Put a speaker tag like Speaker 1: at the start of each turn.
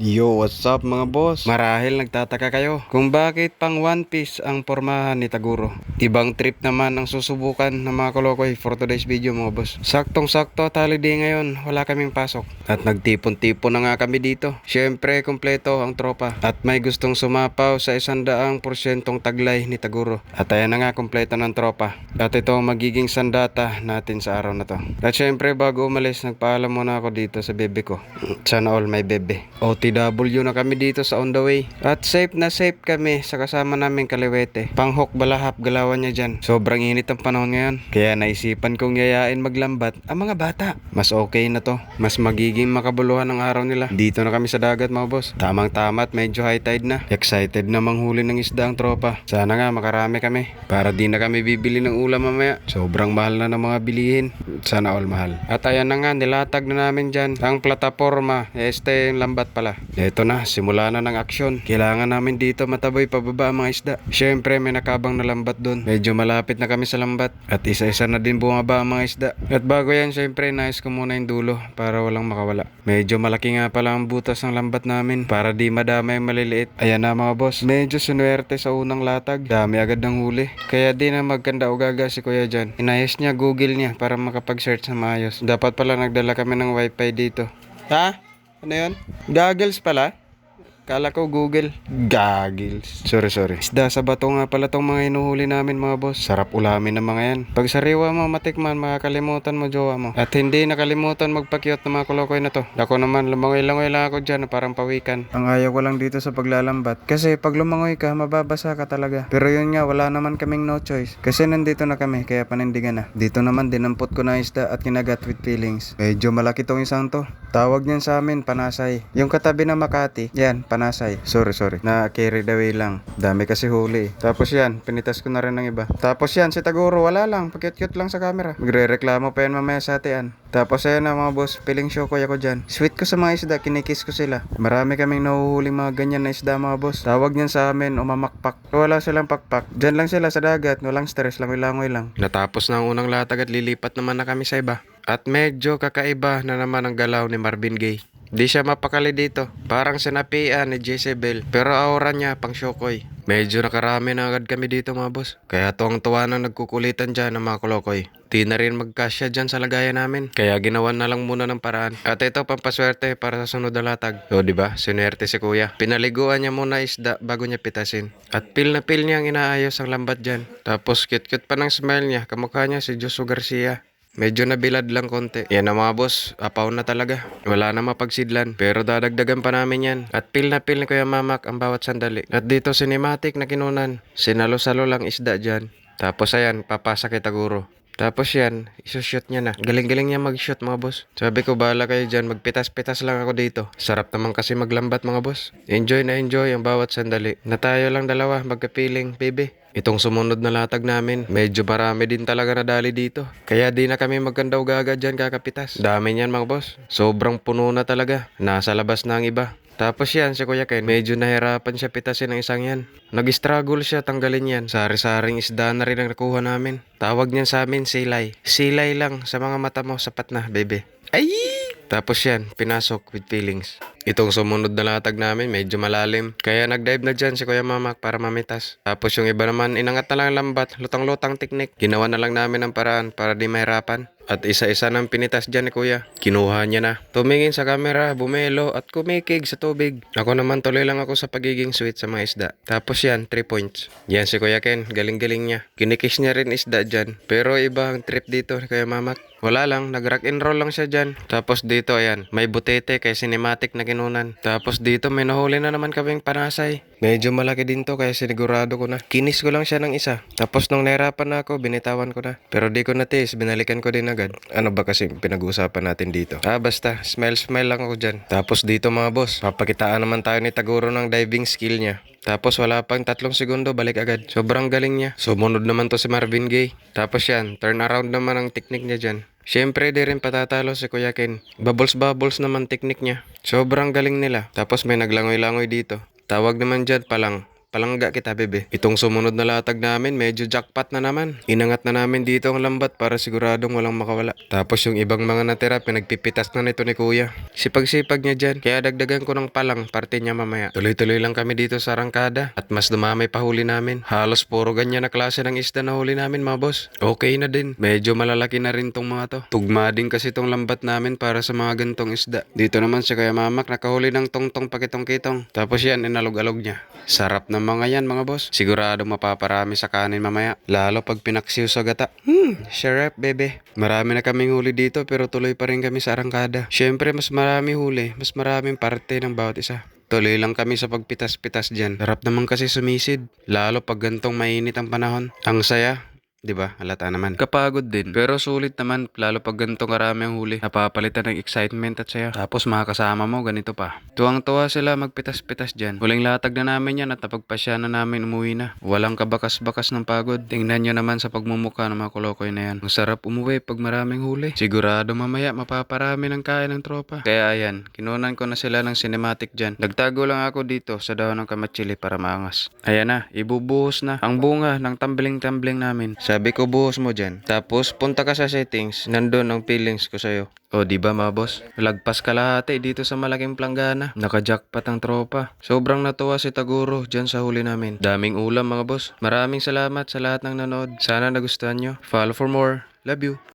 Speaker 1: Yo, what's up mga boss? Marahil nagtataka kayo kung bakit pang One Piece ang pormahan ni Taguro. Ibang trip naman ang susubukan ng mga kolokoy for today's video mga boss. Saktong-sakto at holiday ngayon, wala kaming pasok. At nagtipon-tipon na nga kami dito. Siyempre, kompleto ang tropa. At may gustong sumapaw sa isandaang porsyentong taglay ni Taguro. At ayan na nga, kompleto ng tropa. At ito ang magiging sandata natin sa araw na to. At siyempre, bago umalis, nagpaalam muna ako dito sa bebe ko. Sana all may bebe. OTW na kami dito sa on the way. At safe na safe kami sa kasama namin kaliwete. Panghok balahap galawan niya dyan. Sobrang init ang panahon ngayon. Kaya naisipan kong yayain maglambat ang mga bata. Mas okay na to. Mas magiging makabuluhan ang araw nila. Dito na kami sa dagat mga boss. Tamang tama at medyo high tide na. Excited na manghuli ng isda ang tropa. Sana nga makarami kami. Para di na kami bibili ng ulam mamaya. Sobrang mahal na ng mga bilihin. Sana all mahal. At ayan na nga, nilatag na namin dyan ang plataforma. Este yung lambat pala. Ito na, simula na ng aksyon. Kailangan namin dito mataboy pababa ang mga isda. Siyempre, may nakabang na lambat doon. Medyo malapit na kami sa lambat. At isa-isa na din bumaba ang mga isda. At bago yan, siyempre, nais ko muna yung dulo para walang makawala. Medyo malaki nga pala ang butas ng lambat namin para di madama yung maliliit. Ayan na mga boss, medyo sinuwerte sa unang latag. Dami agad ng huli. Kaya di na magkanda o gaga si kuya dyan. Inayos niya Google niya para makapag-search na maayos. Dapat pala nagdala kami ng wifi dito. Ha? Ano yun? Goggles pala? Kala ko Google. Goggles. Sorry, sorry. Isda sa bato nga pala tong mga inuhuli namin mga boss. Sarap ulamin ng mga yan. Pag sariwa mo, matikman, makakalimutan mo jowa mo. At hindi nakalimutan magpakyot ng mga kolokoy na to. Ako naman, lumangoy-langoy lang ako dyan, parang pawikan. Ang ayaw ko lang dito sa paglalambat. Kasi pag lumangoy ka, mababasa ka talaga. Pero yun nga, wala naman kaming no choice. Kasi nandito na kami, kaya panindigan na. Dito naman, dinampot ko na isda at kinagat with feelings. Medyo malaki tong isang to. Tawag niyan sa amin, panasay. Yung katabi na Makati, yan, panasay. Sorry, sorry. Na carried away lang. Dami kasi huli. Tapos yan, pinitas ko na rin ng iba. Tapos yan, si Taguro, wala lang. Pakyut-kyut lang sa camera. Magre-reklamo pa yan mamaya sa atian. Tapos ayan na mga boss, piling show ko ako dyan. Sweet ko sa mga isda, kinikiss ko sila. Marami kaming nahuhuling mga ganyan na isda mga boss. Tawag niyan sa amin, umamakpak. Wala silang pakpak. Dyan lang sila sa dagat, walang stress, langoy-langoy lang. Natapos na ang unang latag at lilipat naman na kami sa iba. At medyo kakaiba na naman ang galaw ni Marvin Gaye. Di siya mapakali dito. Parang sinapian ni Jezebel. Pero aura niya pang syokoy. Medyo nakarami na agad kami dito mga boss. Kaya tuwang tuwa na nagkukulitan dyan ng mga kolokoy. Di na rin magkasya dyan sa lagayan namin. Kaya ginawan na lang muna ng paraan. At ito pampaswerte para sa sunod na latag. O di ba? Sinwerte si kuya. Pinaliguan niya muna isda bago niya pitasin. At pil na pil niya ang inaayos ang lambat dyan. Tapos cute-cute pa ng smile niya. Kamukha niya si Josu Garcia. Medyo nabilad lang konti. Yan na mga boss, apaw na talaga. Wala na mapagsidlan. Pero dadagdagan pa namin yan. At pil na pil ni Kuya Mamak ang bawat sandali. At dito cinematic na kinunan. Sinalo-salo lang isda dyan. Tapos ayan, papasa kay Taguro. Tapos yan, isushoot niya na. Galing-galing niya mag-shoot mga boss. Sabi ko, bahala kayo dyan. Magpitas-pitas lang ako dito. Sarap naman kasi maglambat mga boss. Enjoy na enjoy ang bawat sandali. Na tayo lang dalawa, magkapiling, baby. Itong sumunod na latag namin, medyo marami din talaga nadali dito. Kaya di na kami magkandaw gaga dyan kakapitas. Dami niyan mga boss. Sobrang puno na talaga. Nasa labas na ang iba. Tapos yan, si Kuya Ken, medyo nahirapan siya pitasin ng isang yan. Nag-struggle siya tanggalin yan. Sari-saring isda na rin ang nakuha namin. Tawag niyan sa amin, silay. Silay lang sa mga mata mo, sapat na, bebe. Ay! Tapos yan, pinasok with feelings. Itong sumunod na latag namin, medyo malalim. Kaya nag-dive na dyan si Kuya Mamak para mamitas. Tapos yung iba naman, inangat na lang lambat, lutang-lutang teknik. Ginawa na lang namin ang paraan para di mahirapan. At isa-isa ng pinitas dyan ni Kuya. Kinuha niya na. Tumingin sa camera, bumelo at kumikig sa tubig. Ako naman tuloy lang ako sa pagiging sweet sa mga isda. Tapos yan, 3 points. Yan si Kuya Ken, galing-galing niya. Kinikis niya rin isda dyan. Pero iba ang trip dito ni Kuya Mamak. Wala lang, nag-rock and roll lang siya dyan. Tapos dito, ayan, may butete kay cinematic na kinunan. Tapos dito, may nahuli na naman kaming panasay. Medyo malaki din to kaya sinigurado ko na. Kinis ko lang siya ng isa. Tapos nung nahirapan na ako, binitawan ko na. Pero di ko natis, binalikan ko din agad. Ano ba kasi pinag-uusapan natin dito? Ah, basta, smile-smile lang ako dyan. Tapos dito mga boss, papakitaan naman tayo ni Taguro ng diving skill niya. Tapos wala pang tatlong segundo, balik agad. Sobrang galing niya. Sumunod naman to si Marvin Gaye. Tapos yan, turn around naman ang technique niya dyan. Siyempre, di rin patatalo si Kuya Ken. Bubbles-bubbles naman technique niya. Sobrang galing nila. Tapos may naglangoy-langoy dito. Tawag naman dyan palang palangga kita bebe. Itong sumunod na latag namin, medyo jackpot na naman. Inangat na namin dito ang lambat para siguradong walang makawala. Tapos yung ibang mga natira, pinagpipitas na nito ni kuya. Sipag-sipag niya dyan, kaya dagdagan ko ng palang, parte niya mamaya. Tuloy-tuloy lang kami dito sa rangkada at mas dumamay pa huli namin. Halos puro ganyan na klase ng isda na huli namin mga boss. Okay na din, medyo malalaki na rin tong mga to. Tugma din kasi tong lambat namin para sa mga gantong isda. Dito naman si Kuya Mamak nakahuli ng tongtong pakitong-kitong. Tapos yan, inalog-alog niya. Sarap ng mga yan mga boss. Sigurado mapaparami sa kanin mamaya. Lalo pag pinaksiw sa gata. Hmm, syrup bebe. Marami na kaming huli dito pero tuloy pa rin kami sa arangkada. Siyempre mas marami huli, mas maraming parte ng bawat isa. Tuloy lang kami sa pagpitas-pitas dyan. Sarap naman kasi sumisid. Lalo pag gantong mainit ang panahon. Ang saya. 'Di ba? Halata naman. Kapagod din. Pero sulit naman lalo pag ganitong karami ang huli. Napapalitan ng excitement at saya. Tapos mga kasama mo ganito pa. Tuwang-tuwa sila magpitas-pitas diyan. Huling latag na namin yan at napagpasya na namin umuwi na. Walang kabakas-bakas ng pagod. Tingnan nyo naman sa pagmumuka ng mga kolokoy na yan. Ang sarap umuwi pag maraming huli. Sigurado mamaya mapaparami ng kain ng tropa. Kaya ayan, kinunan ko na sila ng cinematic dyan. Nagtago lang ako dito sa daon ng kamatsili para maangas. Ayan na, ibubuhos na ang bunga ng tumbling-tumbling namin. Sabi ko buhos mo dyan. Tapos punta ka sa settings, nandun ang feelings ko sa'yo. O di ba mga boss? Lagpas kalahati dito sa malaking planggana. Naka-jackpot ang tropa. Sobrang natuwa si Taguro dyan sa huli namin. Daming ulam mga boss. Maraming salamat sa lahat ng nanood. Sana nagustuhan nyo. Follow for more. Love you.